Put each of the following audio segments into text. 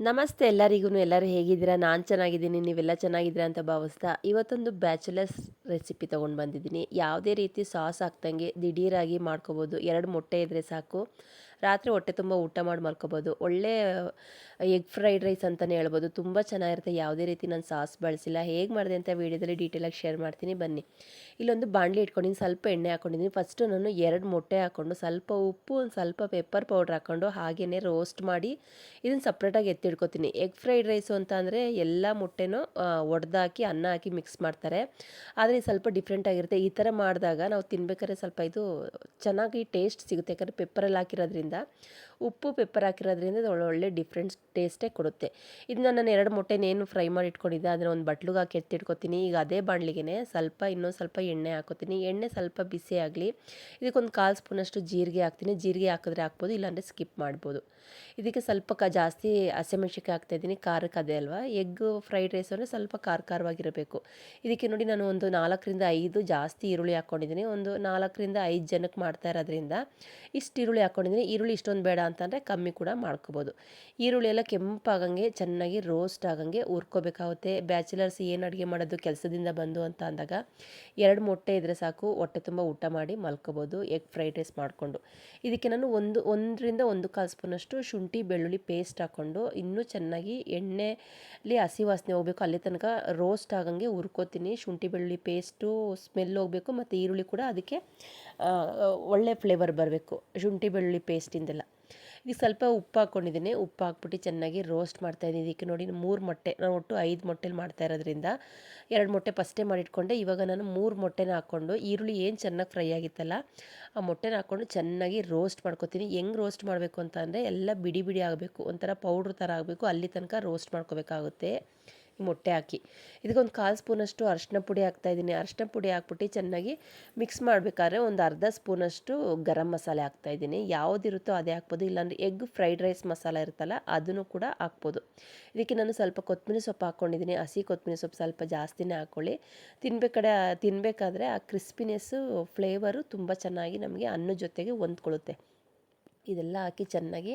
ನಮಸ್ತೆ ಎಲ್ಲರಿಗೂ. ಎಲ್ಲರೂ ಹೇಗಿದ್ದೀರಾ? ನಾನು ಚೆನ್ನಾಗಿದ್ದೀನಿ. ನೀವೆಲ್ಲ ಚೆನ್ನಾಗಿದ್ದೀರಾ ಅಂತ ಭಾವಿಸ್ತಾ ಇವತ್ತೊಂದು ಬ್ಯಾಚುಲರ್ಸ್ ರೆಸಿಪಿ ತೊಗೊಂಡು ಬಂದಿದ್ದೀನಿ. ಯಾವುದೇ ರೀತಿ ಸಾಸ್ ಹಾಕ್ದಂಗೆ ದಿಢೀರಾಗಿ ಮಾಡ್ಕೋಬೋದು. ಎರಡು ಮೊಟ್ಟೆ ಇದ್ದರೆ ಸಾಕು. ರಾತ್ರಿ ಹೊಟ್ಟೆ ತುಂಬ ಊಟ ಮಾಡಿ ಮಲ್ಕೋಬೋದು. ಒಳ್ಳೆ ಎಗ್ ಫ್ರೈಡ್ ರೈಸ್ ಅಂತಲೇ ಹೇಳ್ಬೋದು. ತುಂಬ ಚೆನ್ನಾಗಿರುತ್ತೆ. ಯಾವುದೇ ರೀತಿ ನಾನು ಸಾಸ್ ಬಳಸಿಲ್ಲ. ಹೇಗೆ ಮಾಡಿದೆ ಅಂತ ವೀಡಿಯೋದಲ್ಲಿ ಡೀಟೇಲಾಗಿ ಶೇರ್ ಮಾಡ್ತೀನಿ. ಬನ್ನಿ. ಇಲ್ಲೊಂದು ಬಾಣಲಿ ಇಟ್ಕೊಂಡಿದ್ದೀನಿ. ಸ್ವಲ್ಪ ಎಣ್ಣೆ ಹಾಕ್ಕೊಂಡಿದ್ದೀನಿ ಫಸ್ಟು ನಾನು ಎರಡು ಮೊಟ್ಟೆ ಹಾಕ್ಕೊಂಡು ಸ್ವಲ್ಪ ಉಪ್ಪು, ಒಂದು ಸ್ವಲ್ಪ ಪೆಪ್ಪರ್ ಪೌಡ್ರ್ ಹಾಕ್ಕೊಂಡು ಹಾಗೆಯೇ ರೋಸ್ಟ್ ಮಾಡಿ ಇದನ್ನು ಸಪ್ರೇಟಾಗಿ ಎತ್ತಿಡ್ಕೊತೀನಿ ಎಗ್ ಫ್ರೈಡ್ ರೈಸು ಅಂತ ಅಂದರೆ ಎಲ್ಲ ಮೊಟ್ಟೆನೂ ಒಡೆದಾಕಿ, ಅನ್ನ ಹಾಕಿ ಮಿಕ್ಸ್ ಮಾಡ್ತಾರೆ. ಆದರೆ ಸ್ವಲ್ಪ ಡಿಫ್ರೆಂಟ್ ಆಗಿರುತ್ತೆ. ಈ ಥರ ಮಾಡಿದಾಗ ನಾವು ತಿನ್ಬೇಕಾದ್ರೆ ಸ್ವಲ್ಪ ಇದು ಚೆನ್ನಾಗಿ ಟೇಸ್ಟ್ ಸಿಗುತ್ತೆ. ಯಾಕಂದರೆ ಪೆಪ್ಪರಲ್ಲಿ ಹಾಕಿರೋದ್ರಿಂದ ಆದ್ದರಿಂದ ಉಪ್ಪು ಪೆಪ್ಪರ್ ಹಾಕಿರೋದ್ರಿಂದ ಇದು ಒಳ್ಳೊಳ್ಳೆ ಡಿಫ್ರೆಂಟ್ ಟೇಸ್ಟೇ ಕೊಡುತ್ತೆ. ಇದನ್ನ ನಾನು ಎರಡು ಮೊಟ್ಟೆನೇನು ಫ್ರೈ ಮಾಡಿ ಇಟ್ಕೊಂಡಿದ್ದೆ ಅದನ್ನ ಒಂದು ಬಟ್ಲಿಗೆ ಹಾಕಿ ಎತ್ತಿಟ್ಕೊತೀನಿ. ಈಗ ಅದೇ ಬಾಣಲಿಗೆ ಸ್ವಲ್ಪ, ಇನ್ನೊಂದು ಸ್ವಲ್ಪ ಎಣ್ಣೆ ಹಾಕೋತೀನಿ. ಎಣ್ಣೆ ಸ್ವಲ್ಪ ಬಿಸಿ ಆಗಲಿ, ಇದಕ್ಕೊಂದು ಕಾಲು ಸ್ಪೂನಷ್ಟು ಜೀರಿಗೆ ಹಾಕ್ತೀನಿ. ಜೀರಿಗೆ ಹಾಕಿದ್ರೆ ಹಾಕ್ಬೋದು, ಇಲ್ಲಾಂದರೆ ಸ್ಕಿಪ್ ಮಾಡ್ಬೋದು. ಇದಕ್ಕೆ ಸ್ವಲ್ಪ ಕ, ಜಾಸ್ತಿ ಹಸಿಮೆಣ್ಸಿಕಾಯಿ ಹಾಕ್ತಾಯಿದ್ದೀನಿ ಖಾರಕ್ಕೆ ಅದೇ ಅಲ್ವಾ? ಎಗ್ ಫ್ರೈಡ್ ರೈಸ್ ಅಂದರೆ ಸ್ವಲ್ಪ ಖಾರ ಖಾರವಾಗಿರಬೇಕು. ಇದಕ್ಕೆ ನೋಡಿ ನಾನು ಒಂದು ನಾಲ್ಕರಿಂದ ಐದು ಜಾಸ್ತಿ ಈರುಳ್ಳಿ ಹಾಕ್ಕೊಂಡಿದ್ದೀನಿ ಒಂದು ನಾಲ್ಕರಿಂದ ಐದು ಜನಕ್ಕೆ ಮಾಡ್ತಾ ಇರೋದ್ರಿಂದ ಇಷ್ಟು ಈರುಳ್ಳಿ ಹಾಕ್ಕೊಂಡಿದ್ದೀನಿ ಈರುಳ್ಳಿ ಇಷ್ಟೊಂದು ಬೇಡ ಅಂತಂದರೆ ಕಮ್ಮಿ ಕೂಡ ಮಾಡ್ಕೋಬೋದು. ಈರುಳ್ಳಿ ಎಲ್ಲ ಕೆಂಪಾಗಂಗೆ ಚೆನ್ನಾಗಿ ರೋಸ್ಟ್ ಆಗಂಗೆ ಹುರ್ಕೋಬೇಕಾಗುತ್ತೆ. ಬ್ಯಾಚುಲರ್ಸ್ ಏನು ಅಡುಗೆ ಮಾಡೋದು ಕೆಲಸದಿಂದ ಬಂದು ಅಂತ ಅಂದಾಗ ಎರಡು ಮೊಟ್ಟೆ ಇದ್ದರೆ ಸಾಕು, ಹೊಟ್ಟೆ ತುಂಬ ಊಟ ಮಾಡಿ ಮಲ್ಕೋಬೋದು ಎಗ್ ಫ್ರೈಡ್ ರೈಸ್ ಮಾಡಿಕೊಂಡು. ಇದಕ್ಕೆ ನಾನು ಒಂದು, ಒಂದರಿಂದ ಒಂದು ಕಾಲು ಸ್ಪೂನಷ್ಟು ಶುಂಠಿ, ಬೆಳ್ಳುಳ್ಳಿ ಪೇಸ್ಟ್ ಹಾಕ್ಕೊಂಡು ಇನ್ನೂ ಚೆನ್ನಾಗಿ ಎಣ್ಣೆಲಿ ಹಸಿ ವಾಸನೆ ಹೋಗಬೇಕು, ಅಲ್ಲಿ ತನಕ ರೋಸ್ಟ್ ಆಗಂಗೆ ಹುರ್ಕೋತೀನಿ. ಶುಂಠಿ, ಬೆಳ್ಳುಳ್ಳಿ ಪೇಸ್ಟು ಸ್ಮೆಲ್ ಹೋಗಬೇಕು, ಮತ್ತು ಈರುಳ್ಳಿ ಕೂಡ ಅದಕ್ಕೆ ಒಳ್ಳೆ ಫ್ಲೇವರ್ ಬರಬೇಕು. ಶುಂಠಿ, ಬೆಳ್ಳುಳ್ಳಿ ಪೇಸ್ಟಿಂದೆಲ್ಲ ಇದಕ್ಕೆ ಸ್ವಲ್ಪ ಉಪ್ಪು ಹಾಕ್ಕೊಂಡಿದ್ದೀನಿ. ಉಪ್ಪು ಹಾಕ್ಬಿಟ್ಟು ಚೆನ್ನಾಗಿ ರೋಸ್ಟ್ ಮಾಡ್ತಾಯಿದ್ದೀನಿ ಇದಕ್ಕೆ ನೋಡಿ ಮೂರು ಮೊಟ್ಟೆ, ನಾನು ಒಟ್ಟು ಐದು ಮೊಟ್ಟೆಲಿ ಮಾಡ್ತಾ ಇರೋದ್ರಿಂದ ಎರಡು ಮೊಟ್ಟೆ ಫಸ್ಟೇ ಮಾಡಿಟ್ಕೊಂಡೆ. ಇವಾಗ ನಾನು ಮೂರು ಮೊಟ್ಟೆನ ಹಾಕ್ಕೊಂಡು ಈರುಳ್ಳಿ ಏನು ಚೆನ್ನಾಗಿ ಫ್ರೈ ಆಗಿತ್ತಲ್ಲ, ಆ ಮೊಟ್ಟೆನ ಹಾಕ್ಕೊಂಡು ಚೆನ್ನಾಗಿ ರೋಸ್ಟ್ ಮಾಡ್ಕೊತೀನಿ. ಹೆಂಗೆ ರೋಸ್ಟ್ ಮಾಡಬೇಕು ಅಂತ ಅಂದರೆ ಎಲ್ಲ ಬಿಡಿ ಬಿಡಿ ಆಗಬೇಕು. ಒಂಥರ ಪೌಡ್ರ್ ಥರ ಆಗಬೇಕು. ಅಲ್ಲಿ ತನಕ ರೋಸ್ಟ್ ಮಾಡ್ಕೋಬೇಕಾಗುತ್ತೆ. ಮೊಟ್ಟೆ ಹಾಕಿ. ಇದಕ್ಕೊಂದು ಕಾಲು ಸ್ಪೂನಷ್ಟು ಅರಿಶಿನ ಪುಡಿ ಹಾಕ್ತಾಯಿದ್ದೀನಿ ಅರಿಶಿನ ಪುಡಿ ಹಾಕ್ಬಿಟ್ಟು ಚೆನ್ನಾಗಿ ಮಿಕ್ಸ್ ಮಾಡಬೇಕಾದ್ರೆ ಒಂದು ಅರ್ಧ ಸ್ಪೂನಷ್ಟು ಗರಂ ಮಸಾಲೆ ಹಾಕ್ತಾಯಿದ್ದೀನಿ ಯಾವುದಿರುತ್ತೋ ಅದೇ ಹಾಕ್ಬೋದು. ಇಲ್ಲಾಂದರೆ ಎಗ್ ಫ್ರೈಡ್ ರೈಸ್ ಮಸಾಲ ಇರುತ್ತಲ್ಲ, ಅದನ್ನು ಕೂಡ ಹಾಕ್ಬೋದು. ಇದಕ್ಕೆ ನಾನು ಸ್ವಲ್ಪ ಕೊತ್ತಂಬರಿ ಸೊಪ್ಪು ಹಾಕ್ಕೊಂಡಿದ್ದೀನಿ ಹಸಿ ಕೊತ್ತಂಬರಿ ಸೊಪ್ಪು ಸ್ವಲ್ಪ ಜಾಸ್ತಿನೇ ಹಾಕ್ಕೊಳ್ಳಿ ತಿನ್ಬೇಕಾದ್ರೆ ತಿನ್ನಬೇಕಾದ್ರೆ ಆ ಕ್ರಿಸ್ಪಿನೆಸ್ಸು, ಫ್ಲೇವರು ತುಂಬ ಚೆನ್ನಾಗಿ ನಮಗೆ ಅನ್ನ ಜೊತೆಗೆ ಹೊಂದ್ಕೊಳ್ಳುತ್ತೆ. ಇದೆಲ್ಲ ಹಾಕಿ ಚೆನ್ನಾಗಿ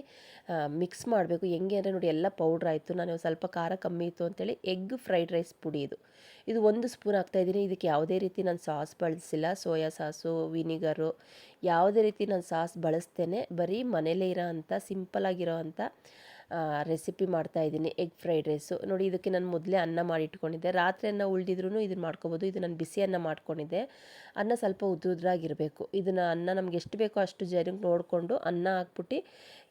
ಮಿಕ್ಸ್ ಮಾಡಬೇಕು. ಹೆಂಗೆ ಅಂದರೆ ನೋಡಿ ಎಲ್ಲ ಪೌಡ್ರ್ ಆಯಿತು. ನಾನು ಸ್ವಲ್ಪ ಖಾರ ಕಮ್ಮಿ ಇತ್ತು ಅಂತೇಳಿ ಎಗ್ ಫ್ರೈಡ್ ರೈಸ್ ಪುಡಿ ಇದು. ಇದು ಒಂದು ಸ್ಪೂನ್ ಹಾಕ್ತಾಯಿದ್ದೀನಿ ಇದಕ್ಕೆ ಯಾವುದೇ ರೀತಿ ನಾನು ಸಾಸ್ ಬಳಸಿಲ್ಲ. ಸೋಯಾ ಸಾಸು ವಿನಿಗರು ಯಾವುದೇ ರೀತಿ ನಾನು ಸಾಸ್ ಬಳಸ್ತೇನೆ. ಬರೀ ಮನೇಲೇ ಇರೋ ಅಂಥ ಸಿಂಪಲಾಗಿರೋ ಅಂಥ ರೆಸಿಪಿ ಮಾಡ್ತಾ ಇದ್ದೀನಿ ಎಗ್ ಫ್ರೈಡ್ ರೈಸು ನೋಡಿ, ಇದಕ್ಕೆ ನಾನು ಮೊದಲೇ ಅನ್ನ ಮಾಡಿ ಇಟ್ಕೊಂಡಿದ್ದೆ ರಾತ್ರಿ ಅನ್ನ ಉಳಿದಿದ್ರು ಇದನ್ನು ಮಾಡ್ಕೋಬೋದು. ಇದು ನಾನು ಬಿಸಿ ಅನ್ನ ಮಾಡ್ಕೊಂಡಿದ್ದೆ. ಅನ್ನ ಸ್ವಲ್ಪ ಉದ್ರುದ್ರಾಗಿರಬೇಕು ಇದನ್ನು ಅನ್ನ ನಮ್ಗೆ ಎಷ್ಟು ಬೇಕೋ ಅಷ್ಟು ಜರಿಗೆ ನೋಡಿಕೊಂಡು ಅನ್ನ ಹಾಕ್ಬಿಟ್ಟು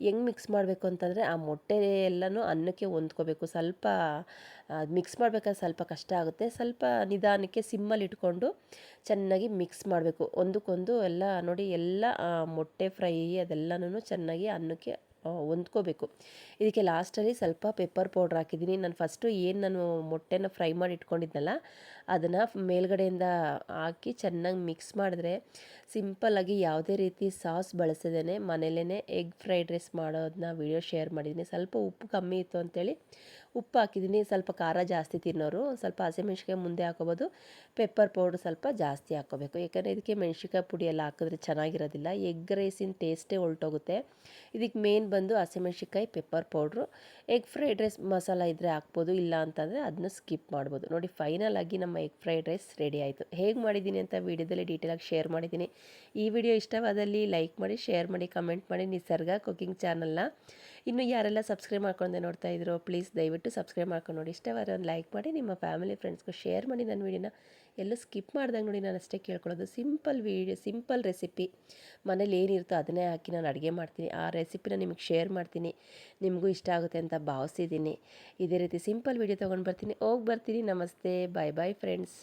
ಹೆಂಗೆ ಮಿಕ್ಸ್ ಮಾಡಬೇಕು ಅಂತಂದರೆ ಆ ಮೊಟ್ಟೆ ಎಲ್ಲನೂ ಅನ್ನಕ್ಕೆ ಹೊಂದ್ಕೋಬೇಕು. ಸ್ವಲ್ಪ ಮಿಕ್ಸ್ ಮಾಡಬೇಕಾದ್ರೆ ಸ್ವಲ್ಪ ಕಷ್ಟ ಆಗುತ್ತೆ. ಸ್ವಲ್ಪ ನಿಧಾನಕ್ಕೆ ಸಿಮ್ಮಲ್ಲಿ ಇಟ್ಕೊಂಡು ಚೆನ್ನಾಗಿ ಮಿಕ್ಸ್ ಮಾಡಬೇಕು. ಒಂದಕ್ಕೊಂದು ಎಲ್ಲ ನೋಡಿ, ಎಲ್ಲ ಮೊಟ್ಟೆ ಫ್ರೈ ಅದೆಲ್ಲನೂ ಚೆನ್ನಾಗಿ ಅನ್ನಕ್ಕೆ ಹೊಂದ್ಕೋಬೇಕು. ಇದಕ್ಕೆ ಲಾಸ್ಟಲ್ಲಿ ಸ್ವಲ್ಪ ಪೆಪ್ಪರ್ ಪೌಡ್ರ್ ಹಾಕಿದ್ದೀನಿ. ನಾನು ಫಸ್ಟು ಏನು ನಾನು ಮೊಟ್ಟೆನ ಫ್ರೈ ಮಾಡಿ ಇಟ್ಕೊಂಡಿದ್ನಲ್ಲ ಅದನ್ನು ಮೇಲ್ಗಡೆಯಿಂದ ಹಾಕಿ ಚೆನ್ನಾಗಿ ಮಿಕ್ಸ್ ಮಾಡಿದ್ರೆ ಸಿಂಪಲ್ಲಾಗಿ ಯಾವುದೇ ರೀತಿ ಸಾಸ್ ಬಳಸದೇ ಮನೇಲೇ ಎಗ್ ಫ್ರೈಡ್ ರೈಸ್ ಮಾಡೋದನ್ನ ವಿಡಿಯೋ ಶೇರ್ ಮಾಡಿದ್ದೀನಿ. ಸ್ವಲ್ಪ ಉಪ್ಪು ಕಮ್ಮಿ ಇತ್ತು ಅಂತೇಳಿ ಉಪ್ಪು ಹಾಕಿದ್ದೀನಿ. ಸ್ವಲ್ಪ ಖಾರ ಜಾಸ್ತಿ ತಿನ್ನೋರು ಸ್ವಲ್ಪ ಹಸಿಮೆಣ್ಸಿಕಾಯಿ ಮುಂದೆ ಹಾಕೋಬೋದು. ಪೆಪ್ಪರ್ ಪೌಡ್ರ್ ಸ್ವಲ್ಪ ಜಾಸ್ತಿ ಹಾಕೋಬೇಕು. ಯಾಕಂದರೆ ಇದಕ್ಕೆ ಮೆಣ್ಸಿಕಾಯಿ ಪುಡಿ ಎಲ್ಲ ಹಾಕಿದ್ರೆ ಚೆನ್ನಾಗಿರೋದಿಲ್ಲ. ಎಗ್ ರೈಸಿನ ಟೇಸ್ಟೇ ಹೊಲ್ಟೋಗುತ್ತೆ ಇದಕ್ಕೆ ಮೇನ್ ಬಂದು ಹಸಿಮೆಣ್ಸಿಕಾಯಿ pepper powder egg fried rice masala ಇದ್ದರೆ ಹಾಕ್ಬೋದು. ಇಲ್ಲ ಅಂತಂದರೆ ಅದನ್ನ ಸ್ಕಿಪ್ ಮಾಡ್ಬೋದು. ನೋಡಿ ಫೈನಲ್ ಆಗಿ ನಮ್ಮ ಎಗ್ ಫ್ರೈಡ್ ರೈಸ್ ರೆಡಿ ಆಯಿತು. ಹೇಗೆ ಮಾಡಿದ್ದೀನಿ ಅಂತ ವಿಡಿಯೋದಲ್ಲಿ ಡೀಟೇಲಾಗಿ ಶೇರ್ ಮಾಡಿದ್ದೀನಿ. ಈ ವಿಡಿಯೋ ಇಷ್ಟವಾದಲ್ಲಿ ಲೈಕ್ ಮಾಡಿ ಶೇರ್ ಮಾಡಿ ಕಮೆಂಟ್ ಮಾಡಿ. ನಿಸರ್ಗ ಕುಕಿಂಗ್ ಚಾನಲ್ನ ಇನ್ನು ಯಾರೆಲ್ಲ ಸಬ್ಸ್ಕ್ರೈಬ್ ಮಾಡ್ಕೊಂಡೆ ನೋಡ್ತಾ ಇದ್ರು ಪ್ಲೀಸ್ ದಯವಿಟ್ಟು ಸಬ್ಸ್ಕ್ರೈಬ್ ಮಾಡ್ಕೊಂಡು ನೋಡಿ. ಇಷ್ಟವಾದ್ರೆ ಒಂದು ಲೈಕ್ ಮಾಡಿ, ನಿಮ್ಮ ಫ್ಯಾಮಿಲಿ ಫ್ರೆಂಡ್ಸ್ಗೂ ಶೇರ್ ಮಾಡಿ ನನ್ನ ವೀಡಿಯೋನ ಎಲ್ಲೂ ಸ್ಕಿಪ್ ಮಾಡ್ದಂಗೆ ನೋಡಿ ನಾನು ಅಷ್ಟೇ ಕೇಳ್ಕೊಳ್ಳೋದು. ಸಿಂಪಲ್ ವೀಡಿಯೋ ಸಿಂಪಲ್ ರೆಸಿಪಿ ಮನೇಲಿ ಏನಿರುತ್ತೋ ಅದನ್ನೇ ಹಾಕಿ ನಾನು ಅಡುಗೆ ಮಾಡ್ತೀನಿ. ಆ ರೆಸಿಪಿನ ನಿಮಗೆ ಶೇರ್ ಮಾಡ್ತೀನಿ. ನಿಮಗೂ ಇಷ್ಟ ಆಗುತ್ತೆ ಅಂತ ಭಾವಿಸಿದ್ದೀನಿ. ಇದೇ ರೀತಿ ಸಿಂಪಲ್ ವೀಡಿಯೋ ತೊಗೊಂಡು ಬರ್ತೀನಿ. ಹೋಗಿ ಬರ್ತೀನಿ. ನಮಸ್ತೆ. ಬಾಯ್ ಬಾಯ್ ಫ್ರೆಂಡ್ಸ್